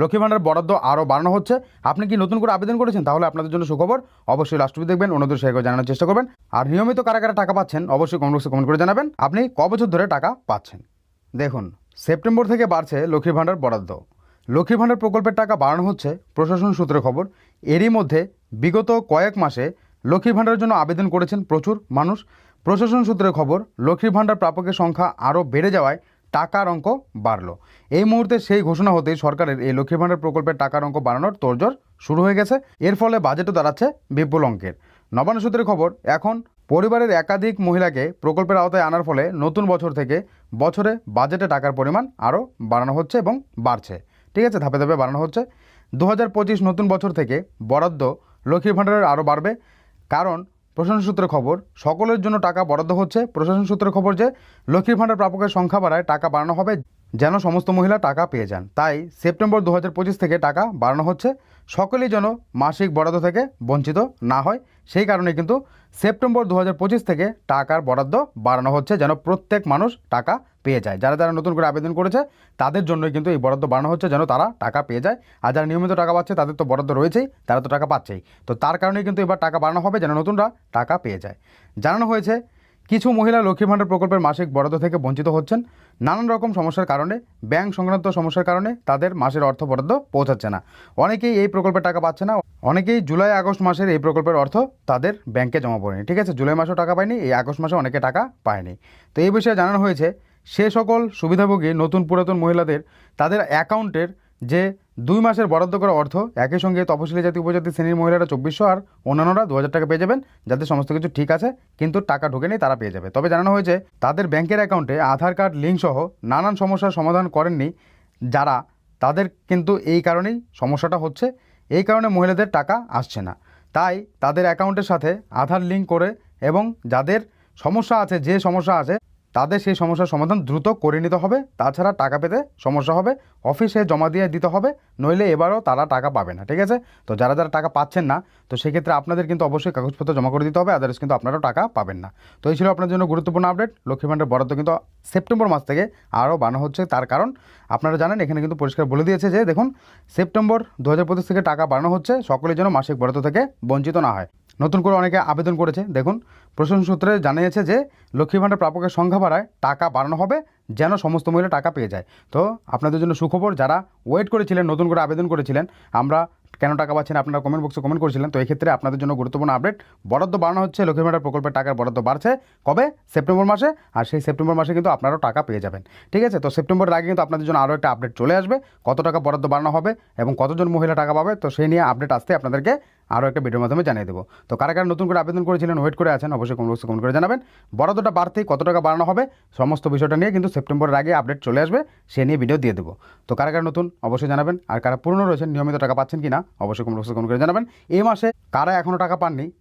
লক্ষ্মী ভাণ্ডার বরাদ্দ আরও বাড়ানো হচ্ছে। আপনি কি নতুন করে আবেদন করেছেন? তাহলে আপনাদের জন্য সুখবর। অবশ্যই লাস্ট দেখবেন, অন্যদের করে জানানোর চেষ্টা করবেন। আর নিয়মিত কারা কারা টাকা পাচ্ছেন, অবশ্যই বক্সে কমেন্ট করে জানাবেন। আপনি ক বছর ধরে টাকা পাচ্ছেন? দেখুন, সেপ্টেম্বর থেকে বাড়ছে লক্ষ্মী ভাণ্ডার বরাদ্দ। লক্ষ্মী ভাণ্ডার প্রকল্পের টাকা বাড়ানো হচ্ছে, প্রশাসন সূত্রে খবর। এরই মধ্যে বিগত কয়েক মাসে লক্ষ্মী ভাণ্ডারের জন্য আবেদন করেছেন প্রচুর মানুষ। প্রশাসন সূত্রে খবর লক্ষ্মী ভাণ্ডার প্রাপকের সংখ্যা আরও বেড়ে যাওয়ায় টাকার অঙ্ক বাড়লো। এই মুহূর্তে সেই ঘোষণা হতেই সরকারের এই লক্ষ্মী ভাণ্ডার প্রকল্পের টাকার অঙ্ক বাড়ানোর তোড়জোড় শুরু হয়ে গেছে। এর ফলে বাজেটও দাঁড়াচ্ছে বিপুল অঙ্কের। নবান্ন সূত্রের খবর, এখন পরিবারের একাধিক মহিলাকে প্রকল্পের আওতায় আনার ফলে নতুন বছর থেকে বছরে বাজেটে টাকার পরিমাণ আরও বাড়ানো হচ্ছে এবং বাড়ছে। ঠিক আছে, ধাপে ধাপে বাড়ানো হচ্ছে। দু হাজার পঁচিশ নতুন বছর থেকে বরাদ্দ লক্ষ্মী ভাণ্ডারের আরও বাড়বে। কারণ প্রশাসন সূত্রে খবর, সকলের জন্য টাকা বরাদ্দ হচ্ছে। প্রশাসন সূত্রে খবর যে, লক্ষ্মীর ভাণ্ডার প্রাপকের সংখ্যা বাড়ায়, টাকা বাড়ানো হবে। যেন সমস্ত মহিলা টাকা পেয়ে যান। তাই সেপ্টেম্বর দু হাজার পঁচিশ থেকে টাকা বাড়ানো হচ্ছে। সকলেই যেন মাসিক বরাদ্দ থেকে বঞ্চিত না হয়, সেই কারণে কিন্তু সেপ্টেম্বর দু হাজার পঁচিশ থেকে টাকার বরাদ্দ বাড়ানো হচ্ছে, যেন প্রত্যেক মানুষ টাকা পেয়ে যায়। যারা যারা নতুন করে আবেদন করেছে, তাদের জন্যই কিন্তু এই বরাদ্দ বাড়ানো হচ্ছে, যেন তারা টাকা পেয়ে যায়। আর যারা নিয়মিত টাকা পাচ্ছে, তাদের তো বরাদ্দ রয়েছেই, তারা তো টাকা পাচ্ছেই। তো তার কারণেই কিন্তু এবার টাকা বাড়ানো হবে, যেন নতুনরা টাকা পেয়ে যায়। জানানো হয়েছে কিছু মহিলা লক্ষ্মী ভাণ্ডার প্রকল্পের মাসিক বরাদ্দ থেকে বঞ্চিত হচ্ছেন। নানান রকম সমস্যার কারণে, ব্যাংক সংক্রান্ত সমস্যার কারণে তাদের মাসের অর্থ বরাদ্দ পৌঁছাচ্ছে না। অনেকেই এই প্রকল্পের টাকা পাচ্ছে না। অনেকেই জুলাই, আগস্ট মাসের এই প্রকল্পের অর্থ তাদের ব্যাংকে জমা পড়েনি। ঠিক আছে, জুলাই মাসেও টাকা পায়নি, এই আগস্ট মাসে অনেকে টাকা পায়নি। তো এই বিষয়ে জানানো হয়েছে, সে সকল সুবিধাভোগী নতুন পুরাতন মহিলাদের তাদের অ্যাকাউন্টের যে দুই মাসের বরাদ্দ করা অর্থ একই সঙ্গে তপশিলি জাতি, উপজাতি শ্রেণির মহিলারা চব্বিশশো আর অন্যান্যরা দু হাজার টাকা পেয়ে যাবেন যাদের সমস্ত কিছু ঠিক আছে, কিন্তু টাকা ঢোকে নেই, তারা পেয়ে যাবে। তবে জানানো হয়েছে, তাদের ব্যাংকের অ্যাকাউন্টে আধার কার্ড, লিঙ্ক সহ নানান সমস্যার সমাধান করেননি যারা। তাদের কিন্তু এই কারণেই সমস্যাটা হচ্ছে, এই কারণে মহিলাদের টাকা আসছে না। তাই তাদের অ্যাকাউন্টের সাথে আধার লিঙ্ক করে এবং যাদের সমস্যা আছে, যে সমস্যা আছে তাদের সেই সমস্যার সমাধান দ্রুত করে নিতে হবে। তাছাড়া টাকা পেতে সমস্যা হবে। অফিসে জমা দিয়ে দিতে হবে। নইলে এবারও তারা টাকা পাবে না, ঠিক আছে? তো যারা যারা টাকা পাচ্ছেন না, তো সেক্ষেত্রে আপনাদের কিন্তু অবশ্যই কাগজপত্র জমা করে দিতে হবে। আদার্স কিন্তু আপনারাও টাকা পাবেন না। তো এই ছিল আপনার জন্য গুরুত্বপূর্ণ আপডেট লক্ষ্মী ভাণ্ডার বরাদ্দ কিন্তু সেপ্টেম্বর মাস থেকে আরও বানানো হচ্ছে। তার কারণ আপনারা জানেন, এখানে কিন্তু পরিষ্কার বলে দিয়েছে যে, দেখুন, সেপ্টেম্বর দু হাজার পঁচিশ থেকে টাকা বাড়ানো হচ্ছে। সকলের জন্য মাসিক বরাদ্দ থেকে বঞ্চিত না হয়। নতুন করে অনেকে আবেদন করেছে। দেখুন, প্রশাসন সূত্রে জানিয়েছে যে লক্ষ্মী ভাণ্ডার প্রাপকের সংখ্যা বাড়ায়, টাকা বাড়ানো হবে যেন সমস্ত মহিলা টাকা পেয়ে যায়। তো আপনাদের জন্য সুখবর, যারা ওয়েট করেছিলেন, নতুন করে আবেদন করেছিলেন, আমরা কেন টাকা পাচ্ছেন আপনারা কমেন্ট বক্সে কমেন্ট করেছিলেন, তো এই ক্ষেত্রে আপনাদের জন্য গুরুত্বপূর্ণ আপডেট বরাদ্দ বাড়ানো হচ্ছে, লক্ষ্মী ভাণ্ডার প্রকল্পের টাকার বরাদ্দ বাড়ছে। কবে? সেপ্টেম্বর মাসে, আর সেই সেপ্টেম্বর মাসে কিন্তু আপনারাও টাকা পেয়ে যাবেন। ঠিক আছে? তো সেপ্টেম্বরের আগে কিন্তু আপনাদের জন্য আরও একটা আপডেট চলে আসবে। কত টাকা বরাদ্দ বাড়ানো হবে এবং কতজন মহিলা টাকা পাবে, তো সেই নিয়ে আপডেট আসতে আপনাদেরকে আরও একটা ভিডিওর মাধ্যমে জানিয়ে দেবো। তো কারা কারা নতুন করে আবেদন করেছিলেন ওয়েট করে আছেন, অবশ্যই কমেন্ট বক্সে কমেন্ট করে জানাবেন। বরাদ্দটা বাড়তেই কত টাকা বাড়ানো হবে, সমস্ত বিষয়টা নিয়ে কিন্তু সেপ্টেম্বরের আগে আপডেট চলে আসবে, সে নিয়ে ভিডিও দিয়ে দেবো। তো কারা কারা নতুন, অবশ্যই জানাবেন। আর কারা পুরনো রয়েছেন, নিয়মিত টাকা পাচ্ছেন কি না অবশ্যই কমেন্ট বক্সে কমেন্ট করে জানাবেন। এই মাসে কারা এখনও টাকা পাননি